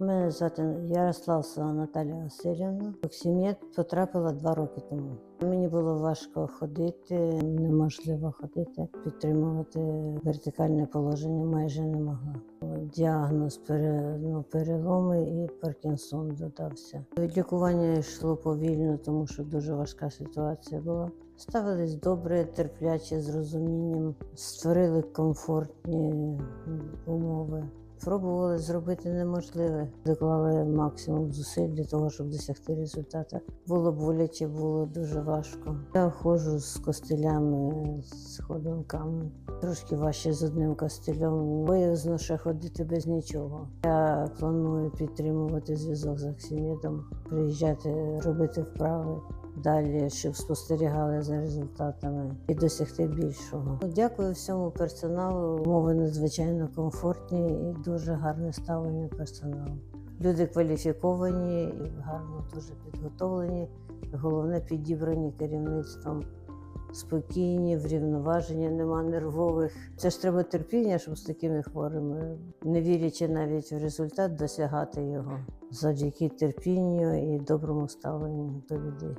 Мене звати Ярославцева Наталія Васильівна. Оксім'єт потрапила два роки тому. Мені було важко ходити, неможливо ходити, підтримувати вертикальне положення майже не могла. Діагноз ну, переломи і Паркінсон додався. Лікування йшло повільно, тому що дуже важка ситуація була. Ставились добре, терпляче, з розумінням, створили комфортні умови. Пробували зробити неможливе, доклали максимум зусиль для того, щоб досягти результату. Було боляче, було дуже важко. Я ходжу з костилями, з ходунками. Трошки важче з одним костилем. Боязно ще ходити без нічого. Я планую підтримувати зв'язок з Оксімідом, приїжджати, робити вправи. Далі, щоб спостерігали за результатами і досягти більшого. Дякую всьому персоналу. Умови надзвичайно комфортні і дуже гарне ставлення персоналу. Люди кваліфіковані і гарно дуже підготовлені. Головне підібрані керівництвом. Спокійні, врівноважені, нема нервових. Це ж треба терпіння, щоб з такими хворими, не вірячи навіть в результат, досягати його завдяки терпінню і доброму ставленню до людей.